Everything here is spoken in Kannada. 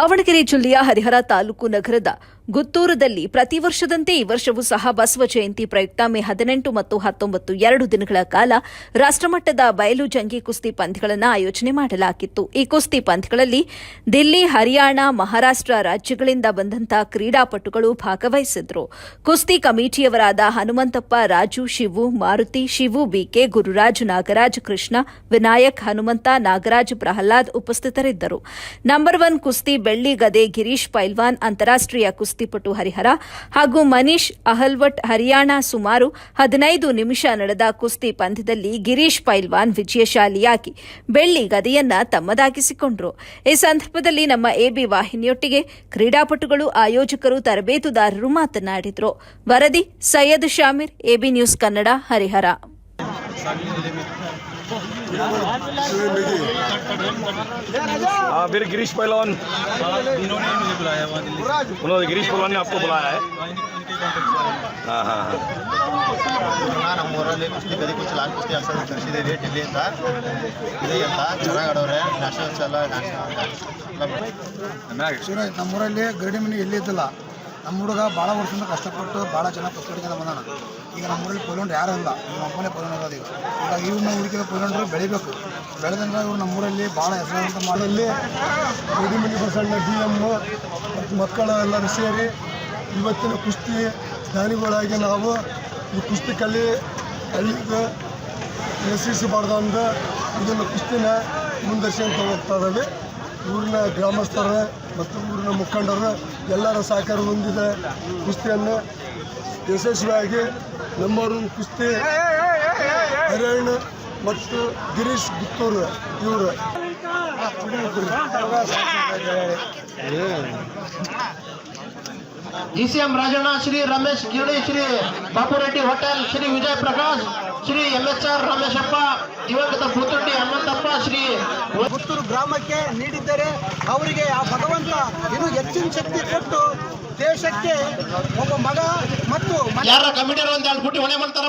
ದಾವಣಗೆರೆ ಜಿಲ್ಲೆಯ ಹರಿಹರ ತಾಲೂಕು ನಗರದ ಗುತ್ತೂರದಲ್ಲಿ ಪ್ರತಿ ವರ್ಷದಂತೆ ಈ ವರ್ಷವೂ ಸಹ ಬಸವ ಜಯಂತಿ ಪ್ರಯುಕ್ತ ಮೇ ಹದಿನೆಂಟು ಮತ್ತು ಹತ್ತೊಂಬತ್ತು ಎರಡು ದಿನಗಳ ಕಾಲ ರಾಷ್ಟ್ರಮಟ್ಟದ ಬಯಲು ಜಂಗಿ ಕುಸ್ತಿ ಪಂದ್ಯಗಳನ್ನು ಆಯೋಜನೆ ಮಾಡಲಾಗಿತ್ತು. ಈ ಕುಸ್ತಿ ಪಂದ್ಯಗಳಲ್ಲಿ ದಿಲ್ಲಿ, ಹರಿಯಾಣ, ಮಹಾರಾಷ್ಟ್ರ ರಾಜ್ಯಗಳಿಂದ ಬಂದಂತಹ ಕ್ರೀಡಾಪಟುಗಳು ಭಾಗವಹಿಸಿದ್ರು. ಕುಸ್ತಿ ಕಮಿಟಿಯವರಾದ ಹನುಮಂತಪ್ಪ, ರಾಜು, ಶಿವು, ಮಾರುತಿ, ಶಿವು, ಬಿಕೆ, ಗುರುರಾಜ್, ನಾಗರಾಜ್, ಕೃಷ್ಣ, ವಿನಾಯಕ್, ಹನುಮಂತ, ನಾಗರಾಜ್, ಪ್ರಹ್ಲಾದ್ ಉಪಸ್ಥಿತರಿದ್ದರು. ನಂಬರ್ ಒನ್ ಕುಸ್ತಿ ಬೆಳ್ಳಿ ಗದೆ ಗಿರೀಶ್ ಪೈಲ್ವಾನ್ ಅಂತಾರಾಷ್ಟ್ರೀಯ ಕುಸ್ತಿಪಟು ಹರಿಹರ ಹಾಗೂ ಮನೀಶ್ ಅಹಲ್ವಟ್ ಹರಿಯಾಣ ಸುಮಾರು ಹದಿನೈದು ನಿಮಿಷ ನಡೆದ ಕುಸ್ತಿ ಪಂದ್ಯದಲ್ಲಿ ಗಿರೀಶ್ ಪೈಲ್ವಾನ್ ವಿಜಯಶಾಲಿಯಾಗಿ ಬೆಳ್ಳಿ ಗದೆಯನ್ನ ತಮ್ಮದಾಗಿಸಿಕೊಂಡರು. ಈ ಸಂದರ್ಭದಲ್ಲಿ ನಮ್ಮ ಎಬಿ ವಾಹಿನಿಯೊಟ್ಟಿಗೆ ಕ್ರೀಡಾಪಟುಗಳು, ಆಯೋಜಕರು, ತರಬೇತುದಾರರು ಮಾತನಾಡಿದರು. ವರದಿ Syed Shameer, A B news Kannada, Harihar. हाँ फिर गिरीश पहलवान इन्होंने मुझे बुलाया वहाँ दिल्ली से उन्होंने गिरीश पहलवान ने आपको बुलाया है वहाँ इनके इनके कॉन्टेक्ट से आया हाँ हाँ हाँ ನಮ್ಮೂರಲ್ಲಿ ಕುಸ್ತಿ ಗದಿ ಕುಚ್ಚು ಲಾಲ್ ಕುಸ್ತಿ ಆಡ್ಸೋದು ಕಳಿಸಿದ್ದೀವಿ ಡೆಲ್ಲಿಯಿಂದ ಇದೆ ಅಂತ ಚೆನ್ನಾಗಿ ಆಡೋರೆ ನ್ಯಾಷನಲ್ಸ್ ಎಲ್ಲ ನ್ಯಾಷನಲ್ ಶಿವರಾಜ್ ನಮ್ಮೂರಲ್ಲಿ ಗರಡಿ ಮನೆ ಎಲ್ಲಿ ಇದ್ದಿಲ್ಲ ನಮ್ಮ ಹುಡುಗ ಭಾಳ ವರ್ಷದಿಂದ ಕಷ್ಟಪಟ್ಟು ಭಾಳ ಚೆನ್ನಾಗಿ ಪುಸ್ತಕ ಬಂದಾನ ಈಗ ನಮ್ಮೂರಲ್ಲಿ ಪೊಲೊಂಡ್ರು ಯಾರೂ ಇಲ್ಲ. ನಮ್ಮ ಅಮ್ಮನೇ ಪೊಲೊಂಡ್ ಇರೋದು ಈಗ. ಈಗ ಇವ್ರನ್ನ ಹುಡುಕಿದ ಬೆಳಿಬೇಕು. ಬೆಳೆದಂದ್ರೆ ಇವ್ರು ನಮ್ಮೂರಲ್ಲಿ ಭಾಳ ಹೆಸರಾದಂಥ ಮಾಡಲ್ಲಿ ಗಡಿಮಣಿ ಬಸಣ್ಣ ಡಿ ಎಮ್ಮು ಮತ್ತು ಮಕ್ಕಳು ಎಲ್ಲರೂ ಸೇರಿ ಇವತ್ತಿನ ಕುಸ್ತಿ ಜ್ಞಾನಿಗಳಾಗಿ ನಾವು ಈ ಕುಸ್ತಿ ಕಲಿ ಹಳ್ಳಿಗೆ ನಶಿಸಬಾರ್ದು ಅಂದು ಇದನ್ನು ಕುಸ್ತಿನ ಮುಂದರ್ಶನ ಹೋಗ್ತಾ ಇದ್ದಾವೆ. ಊರಿನ ಗ್ರಾಮಸ್ಥರ ಮತ್ತು ಊರಿನ ಮುಖಂಡರು ಎಲ್ಲರ ಸಹಕಾರ ಹೊಂದಿದ. ಕುಸ್ತಿಯನ್ನು ಯಶಸ್ವಿಯಾಗಿ ನಂಬರ್ ಒನ್ ಕುಸ್ತಿ ಹರಿಯಣ ಮತ್ತು ಗಿರೀಶ್ ಗುತ್ತೂರು ಇವರು. M Rajanna, Shri Ramesh Giradi Shri Bapureddy hotel, Shri Vijay Prakash, Shri M S R Rameshappa, ದಿವಂಗತ ಶ್ರೀ ಪುತ್ತೂರು ಗ್ರಾಮಕ್ಕೆ ನೀಡಿದ್ದರೆ ಅವರಿಗೆ ಆ ಭಗವಂತ ಇನ್ನೂ ಹೆಚ್ಚಿನ ಶಕ್ತಿ ಕೊಟ್ಟು ದೇಶಕ್ಕೆ ಒಬ್ಬ ಮಗ ಮತ್ತು ಯಾರ ಕಮಿಟಿ ಅಂತ ಹೇಳ್ಬಿಟ್ಟು ಹೊಣೆ ಮಾಡ್ತಾರ